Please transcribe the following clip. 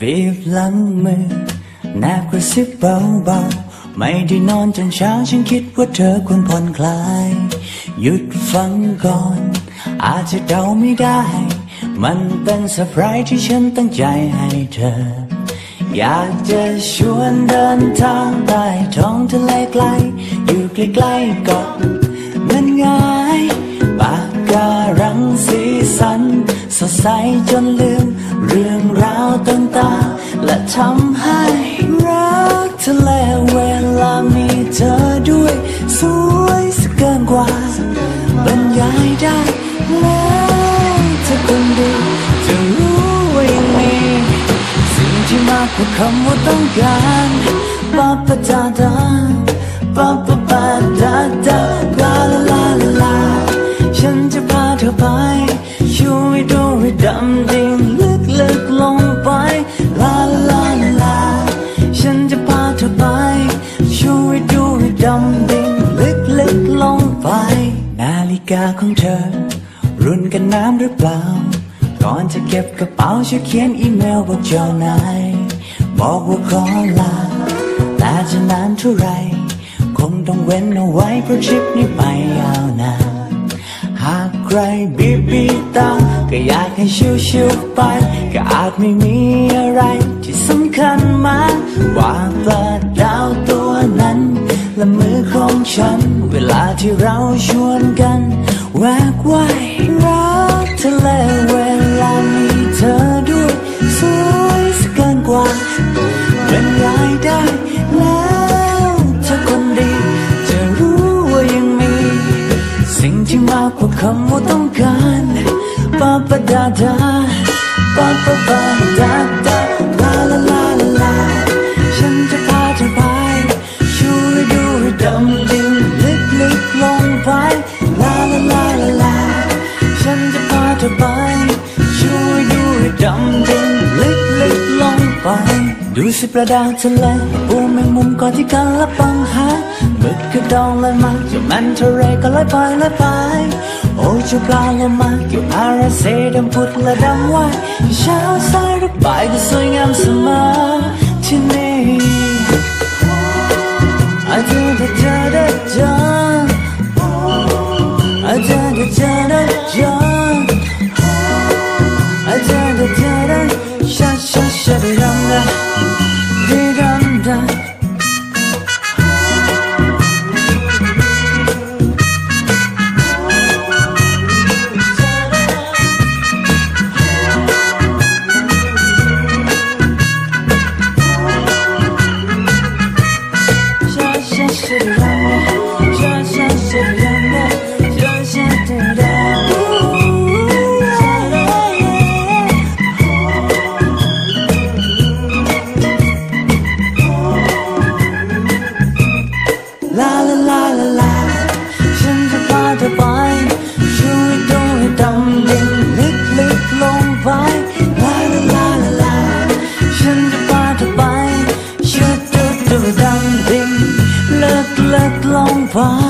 บีบหลังมือแนบกระซิบเบาๆ ไม่ได้นอนจนเช้าฉันคิดว่าเธอควรผ่อนคลาย หยุดฟังก่อน อาจจะเดาไม่ได้ มันเป็นเซอร์ไพรส์ที่ฉันตั้งใจให้เธอ อยากจะชวนเดินทางใต้ท้องทะเลไกล อยู่ใกล้ๆเกาะเงินง่ายปากการังสีสัน สดใสจนลืม ราวต่าและทำให้รักทะเลเวลามีเธอด้วย สวยสเกินกว่าบรรยายได้แล้วเธอคนดีจะรู้ว่ายังมีสิ่งที่มากกว่าคำว่าต้องการปาปะดาดาปาปะปาดาดา นาฬิกาของเธอ รุ่นกันน้ำหรือเปล่า ก่อนจะเก็บกระเป๋าช่วยเขียนอีเมลบอกเจ้านายบอกว่าขอลาแต่จะนานเท่าไรคงต้องเว้นเอาไว้เพราะทริปนี้ไปยาวนานหากใครบีบีตาก็อยากให้ชิวๆไป ก็อาจไม่มีอะไรที่สำคัญมากกว่าปลาดาวตัวนั้น และมือ ฉัน เวลาที่เราชวนกันแวกว่ายรักทะเลเวลามีเธอด้วยสวยสเกินกว่าบรรายได้แล้วเธอคนดี จะรู้ว่ายังมี สิ่งที่มากกว่าคำว่าต้องการปาปดาดาปาปะปา ไป ดูสิปลาดาทะเลปูแมงมุมก่อนที่กันละปังหาหมึกกระดองลอยมาจ้ามันทะเลก็ลอยไปลอยไป โอ้เจ้าปลาโลมาเกี่ยวอาราเซดำพุดและดำว่ายเช้าสายรือบ่ายก็สวยงามเสมอที่นี่อาจารย์จะเจอได้เจอ ช่